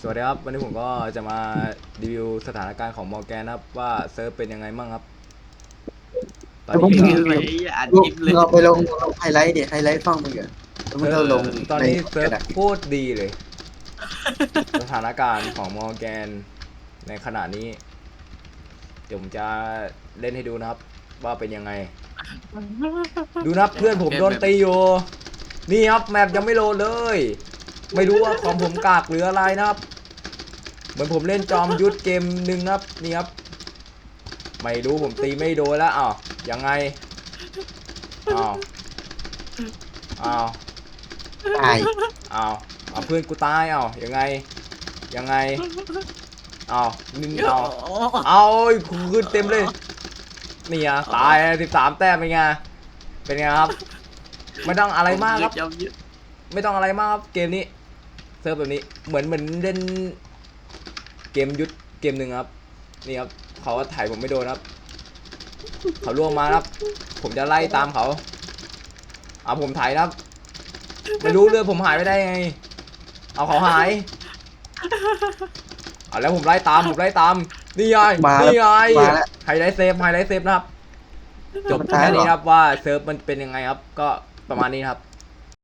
สวัสดีครับ วันนี้ผมก็จะมารีวิวสถานการณ์ของมอร์แกนนะครับ ว่าเซิร์ฟเป็นยังไงมั่งครับ ตอนผมนี้มีก็เลยอ่านลูกคลิปเลมึยงเอาไปลงลงไฮไลท์เดี๋ยวไฮไลท์ฟังมึงอะแล้วมึงก็ลงตอนนี้ใเซิร์ฟกะดาษโคตรดีเลย สถานการณ์ของมอร์แกนในขณะนี้ เดี๋ยวผมจะเล่นให้ดูนะครับ ว่าเป็นยังไง ดูนะครับเพื่อนผมโดนตีอยู่นี่ครับแมปยังไม่โหลดเลย ไม่รู้ว่าของผมกากหรืออะไรนะครับ เหมือนผมเล่นจอมยุทธเกมหนึ่งนะครับนี่ครับ ไม่รู้ผมตีไม่โดนแล้วอ้าวยังไงอ้าวอ้าวตายอ้าวเอาเพื่อนกูตายอ้าวยังไง ยังไงอ้าวนินเอาเอาขึ้นเต็มเลยนี่อะตายสิบสามแต้มเป็นไงเป็นไงครับ ไม่ต้องอะไรมากครับยอมยึดไม่ต้องอะไรมากครับเกมนี้ เซิร์ฟแบบนี้เหมือนเหมือนเล่นเกมยุทธเกมหนึ่งครับ นี่ครับเขาก็ถ่ายผมไม่โดนครับ เขาล่วงมาครับ ผมจะไล่ตามเขาเอาผมถ่ายนะครับ ไม่รู้เรือผมหายไปได้ไง เอาเขาหายเอาแล้วผมไล่ตามผมไล่ตาม นี่ไงมาแล้วนี่ไงมาแล้วไฮไลท์เซฟไฮไลท์เซฟนะครับ จบมันตายแค่เหรอนี้ครับว่าเซิร์ฟมันเป็นยังไงครับ ก็ประมาณนี้ครับ